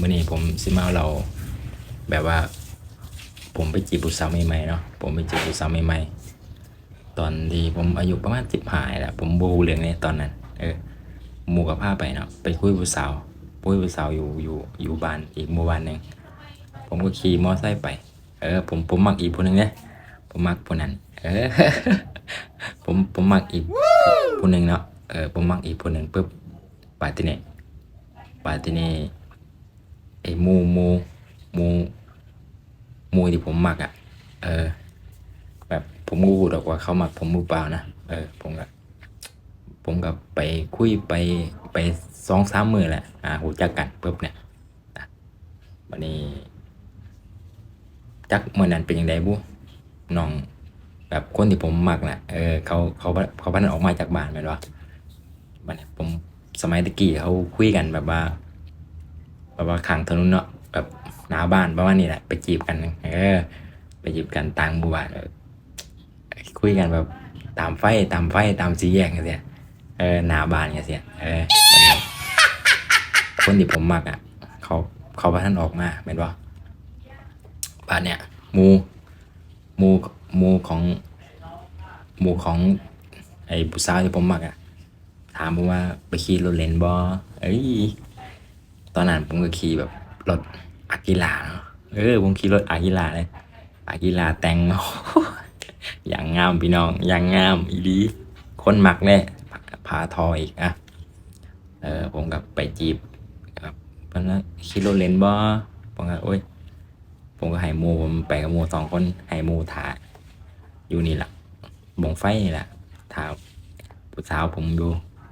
มื่อนี้ผมสิมาเอาเราแบบว่า ผมไปจีบผู้สาวใหม่ๆเนาะผมไปจีบผู้สาวใหม่ๆตอนที่ผมอายุประมาณสิบห้าแหละผมบูเรื่องนี้ตอนนั้น เออหมู่กับผ้าไปเนาะไปคุยผู้สาวคุยผู้สาวอยู่อยู่อยู่บ้านอีกหมู่บ้านหนึ่งผมก็ขี่มอไซค์ไป เออ ผมผมมักอีกคนหนึ่งเนี่ยผมมักคนนั้น เออ ผมผมมักอีกคนหนึ่งเนาะเออผมมักอีกคนหนึ่งปุ๊บปาติเน่ปาติเน่ ไอ้มูมูมูมูที่ผมหมักอะ่ะ เออ แบบผมก็พูดอกว่าเขาหมักผมมือเปล่านะเออ ผมก็ผมก็ไปคุยไปไปสองสามมือแหละอ่าหูจักกันปุ๊บเนี่ยวันนี้ จักเมื่อนั้นเป็นยังไงบุน้อง แบบคนที่ผมหมักน่ะเออเขาเขาเขาพันออกมาจากบ้านแม่นวะวันนี้ผมสมัยตะกี้เขาคุยกันแบบว่า แบบว่าขังถนนเนาะแบบหน้าบ้านประมาณนี้แหละ ไปจีบกันเออไปจีบกันต่างหมู่บ้านคุยกันแบบตามไฟตามไฟตามสีแย่งเงี้ยเออหน้าบ้านเงี้ยเออคนที่ผมมักอะ เขาเขาพาท่านออกมาเป็นว่าบ้านเนี่ยมูมูมูของมูของไอ้ผู้สาวที่ผมมักอะถามผมว่าไปขี่รถเลนบอเอ้ย ตอนนั้นผมก็ขี่แบบรถอากิลาเนาะเออผมขี่รถอากิลาเลยอากิลาแต่งอย่างงามพี่น้อง อย่างงามอีดีคนหมักเลยพาทออีกอะเออผมกับไปจีบครับเพราะนั้นขี่รถเลนบ่ผมก็โอ้ยผมก็ให้มูผมไปกับมูสองคนให้มูถ่าอยู่นี่แหละบงไฟนี่แหละถาผู้สาวผมอยู่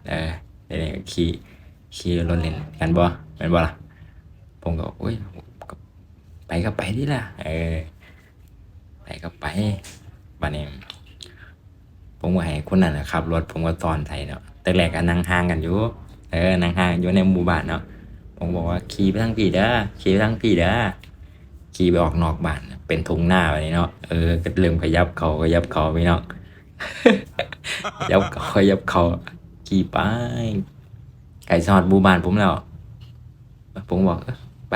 เออเดี๋ยวขี่ขี่รถเล่นกันบ่ เป็นบ่ล่ะผมก็อุ้ยก็ไปก็ไปดิล่ะ เออ ไปก็ไปบัดนี้ผมก็ให้คนนั้นน่ะขับรถผมก็ตอนไทยเนาะแต่แรกก็นั่งห่างกันอยู่ เออนั่งห่างอยู่ในหมู่บ้านเนาะผมบอกว่าขี่ไปทางพี่เด้อขี่ไปทางพี่เด้อขี่ไปออกนอกบ้าน เป็นทุ่งหน้าแบบนี้เนาะเออก็เริ่มขยับเขาขยับเขาพี่น้องขยับเขาขยับเขาขี่ไปไก่สอดบูบานผมแล้ว ผมบอกไป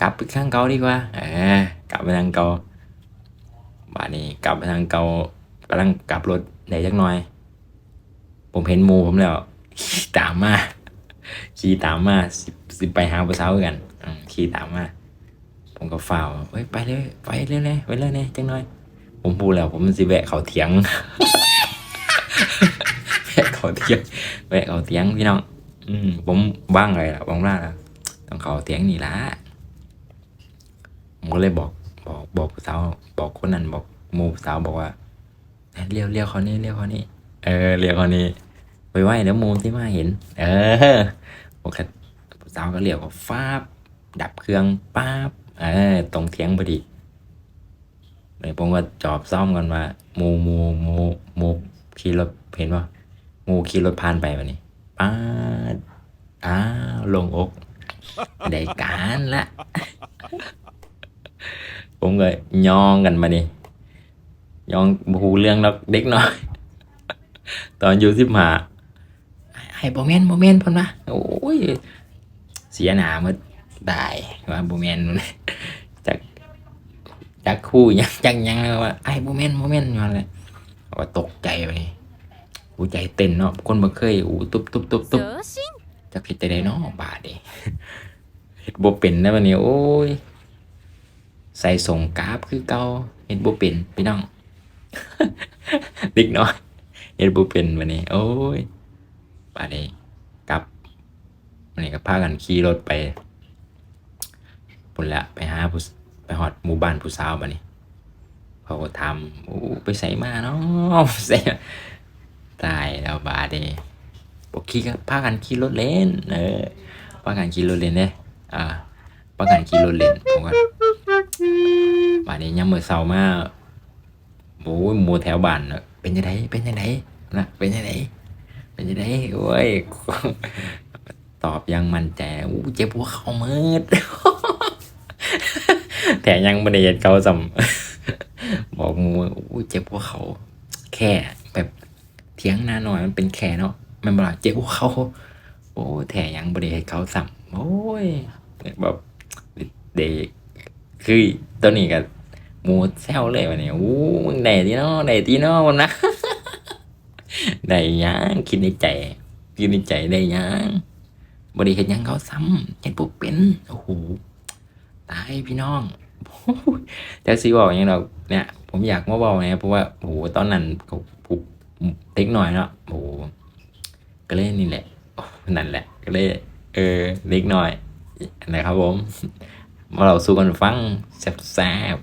กลับไปทางเกาดีกว่าเออกลับไปทางเกาบ้านนี้กลับไปทางเกากำลังกลับรถได้จักหน่อย ผมเห็นมูผมแล้วขี่ตามมาขี่ตามมาสิสิไปหาผู้สาวกันขี่ตามมาผมก็ฝ่าวเฮ้ยไปเลยไปเลยเลยไปเลยเนี่ยจังหน่อย ผมพูดแล้ว ผมสิแวะเขาเถียงแวะเขาเถียงแวะเขาเตียงพี่น้อง อืมผมว่างเลยล่ะว่างล่าล่ะต้องเขาเตียงนี่ละผมก็เลยบอก บอกบอกสาวบอกคนนั้นบอกมูสาวบอกว่าเลี้ยวเลี้ยวเขานี่เลี้ยวเขานี่เออเลี้ยวเขานี่ไว้ไว้เดี๋ยวมูที่มาเห็น เออโอเคสาวก็เลี้ยวก็ฟาบดับเครื่องป้าบเออตรงเทียงพอดีเลยผมก็จอบซ่อมกันว่ามูมูมูมูขี่รถเห็นป่ะงูขี่รถผ่านไปวันนี้ ป้าดอ้าวลงอกได้การละ ผมก็ยองกันมานี่ยองบฮูเรื่องนักเด็กน้อย ตอนอยู่สิบหาให้โบแมนโบแมนเพ่นมาโอ้ย เสียหนาหมาได้ว่าโบแมนจากจากคู่ยังจังยังว่าไอ้โบแมนโบแมนมาเลยก็ตกใจไปนี่ หูใจเต้นเนาะคนบ่เคยอูตุบตุบตุบตุบ送信จะผิดแต่ใดเนาะบาดเด้เฮ็ดบ่เป็นนะวันนี้โอ้ยใส่ส่งกราฟคือเก่าเฮ็ดบ่เป็นพี่น้องเด็กน้อยเฮ็ดบ่เป็นวันนี้ โอ้ยบาดนี้กลับวันนี้ก็พากันขี่รถไปพุ่นละไปหาผู้สไปฮอดหมู่บ้านผู้สาวบัดนี้เขาก็ถามโอ้ไปใส่มาเนาะใส่ ตายแล้วบาดเดบอกขี่กันพากันขี่รถเล่นเออพากันขี่รถเล่นเด้อ่าพากันขี่รถเล่นผมก็บาดนี้ยังมือเศร้ามาโอ้ยหมูแถวบ้านเป็นยังไงเป็นยังไงนะเป็นยังไงเป็นยังไงโอ้ยตอบยังมันใจอู้เจ็บหัวเข่ามืดแต่ยังไม่ได้เห็นเขาจำบอกมูอู้เจ็บหัวเขา แค่แบบ เถียงนาหน่อยมันเป็นแค่เนาะมันบอกเจ็บเขา โอ้แถยังบริให้เขาสัมโอ้ยแบบเด็กคือตัวนี้ก็หมูแซวเลยวันนี้โอ้มึงได้ที่เนาะได้ที่เนาะวันนะได้ยังคิดในใจคิดในใจได้ยังบริเห็นยังเขาซ้ำเห็นปุ๊บเป็นโอ้โหตายพี่น้องแต่สิบอกอย่างเราเนี่ย ผมอยากมาบอกนะเพราะว่าโอ้โหตอนนั้น ติ๊กเล็กหน่อยเนาะโอ้โหก็เล่นนี่แหละนั่นแหละ ก็เล่นเออเล็กหน่อยนะครับผมมาเราสู้กันฟังแซ่บ